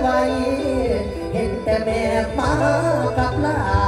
ไวเห็นแต่แม่มากับลา